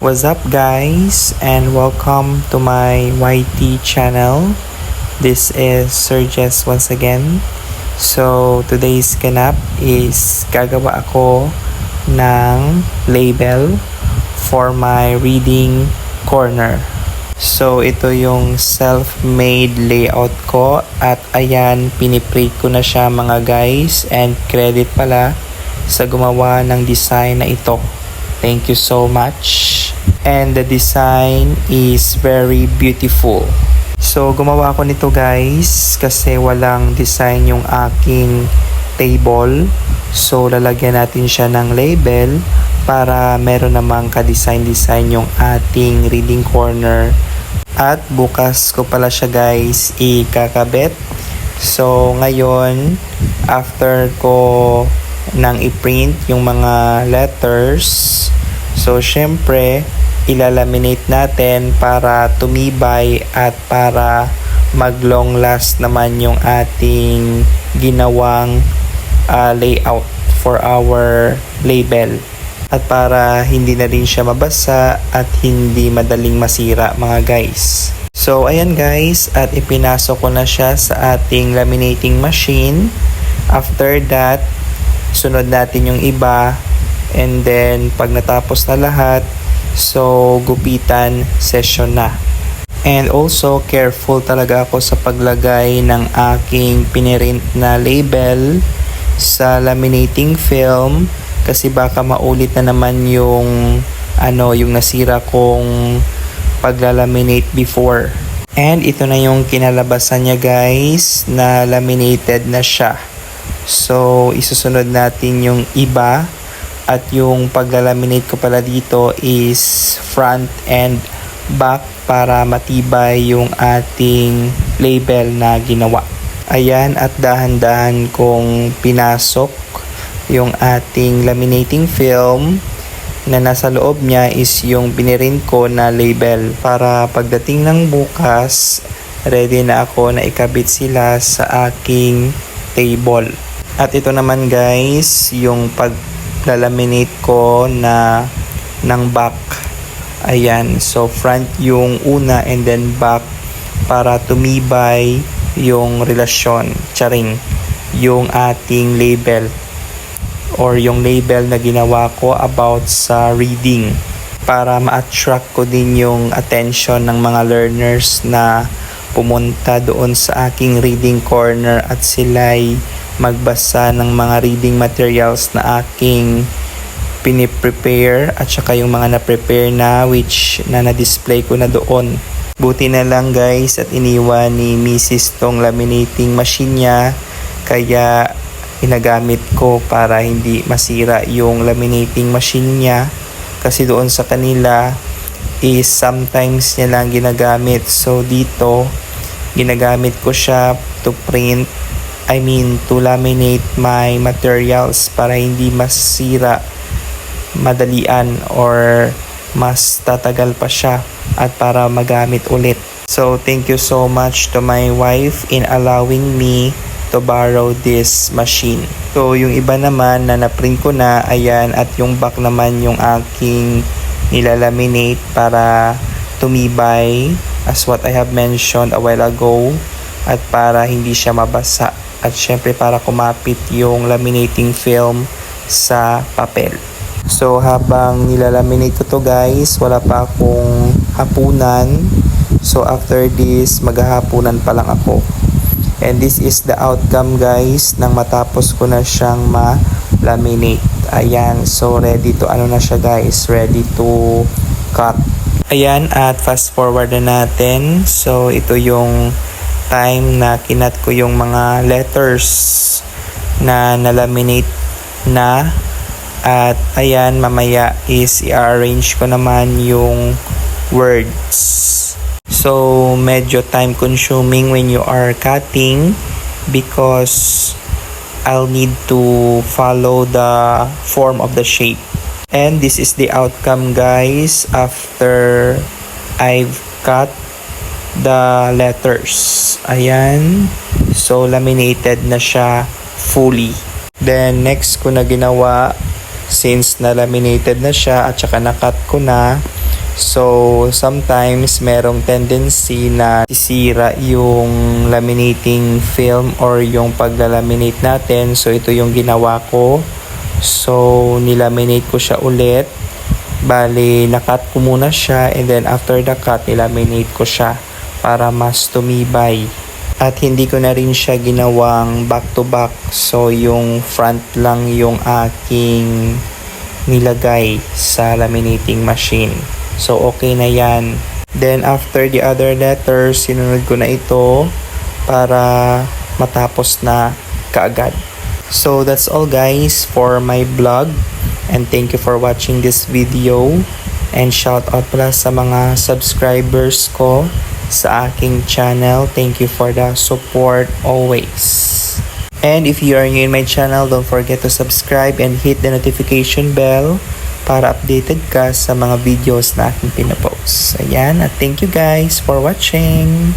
What's up guys and welcome to my YT channel. This is Sir once again. So today's ganap is gagawa ako ng label for my reading corner. So ito yung self-made layout ko at ayan piniprate ko na siya mga guys and credit pala sa gumawa ng design na ito. Thank you so much. And the design is very beautiful. So, gumawa ako nito guys kasi walang design yung aking table. So, lalagyan natin siya ng label para meron namang ka-design-design yung ating reading corner. At bukas ko pala siya guys ikakabit. So, ngayon, after ko nang i-print yung mga letters, so, syempre, ilalaminate natin para tumibay at para mag long last naman yung ating ginawang uh, layout for our label at para hindi na rin siya mabasa at hindi madaling masira mga guys. So ayan guys at ipinasok ko na siya sa ating laminating machine. After that, sunod natin yung iba and then pag natapos na lahat, So, gupitan session na. And also, careful talaga ako sa paglagay ng aking pinirint na label sa laminating film kasi baka maulit na naman yung ano, yung nasira kong paglalaminate before. And ito na yung kinalabasan niya guys na laminated na siya. So, isusunod natin yung iba at yung paglalaminate ko pala dito is front and back para matibay yung ating label na ginawa. Ayan at dahan-dahan kong pinasok yung ating laminating film na nasa loob niya is yung binirin ko na label para pagdating ng bukas ready na ako na ikabit sila sa aking table. At ito naman guys, yung pag lalaminate ko na ng back. Ayan, so front yung una and then back para tumibay yung relasyon, charing, yung ating label or yung label na ginawa ko about sa reading para ma-attract ko din yung attention ng mga learners na pumunta doon sa aking reading corner at sila'y magbasa ng mga reading materials na aking piniprepare at saka yung mga na-prepare na which na na-display ko na doon. Buti na lang guys at iniwan ni Mrs. tong laminating machine niya kaya inagamit ko para hindi masira yung laminating machine niya kasi doon sa kanila is sometimes niya lang ginagamit so dito ginagamit ko siya to print I mean to laminate my materials para hindi masira madalian or mas tatagal pa siya at para magamit ulit. So thank you so much to my wife in allowing me to borrow this machine. So yung iba naman na na-print ko na, ayan, at yung back naman yung aking nilalaminate para tumibay as what I have mentioned a while ago at para hindi siya mabasa at syempre para kumapit yung laminating film sa papel. So habang nilalaminate ko to guys, wala pa akong hapunan. So after this, maghahapunan pa lang ako. And this is the outcome guys nang matapos ko na siyang ma-laminate. Ayan, so ready to ano na siya guys, ready to cut. Ayan, at fast forward na natin. So ito yung time na kinat ko yung mga letters na nalaminate na. At ayan mamaya is i-arrange ko naman yung words. So medyo time consuming when you are cutting because I'll need to follow the form of the shape. And this is the outcome guys after I've cut the letters. Ayan. So, laminated na siya fully. Then, next ko na ginawa, since na laminated na siya at saka nakat ko na, So, sometimes merong tendency na sisira yung laminating film or yung paglalaminate natin. So, ito yung ginawa ko. So, nilaminate ko siya ulit. Bali, nakat ko muna siya and then after the cut, nilaminate ko siya para mas tumibay. At hindi ko na rin siya ginawang back to back. So, yung front lang yung aking nilagay sa laminating machine. So, okay na yan. Then, after the other letters, sinunod ko na ito para matapos na kaagad. So, that's all guys for my vlog. And thank you for watching this video. And shout out pala sa mga subscribers ko sa aking channel. Thank you for the support always. And if you are new in my channel, don't forget to subscribe and hit the notification bell para updated ka sa mga videos na aking pinapost. Ayan, at thank you guys for watching.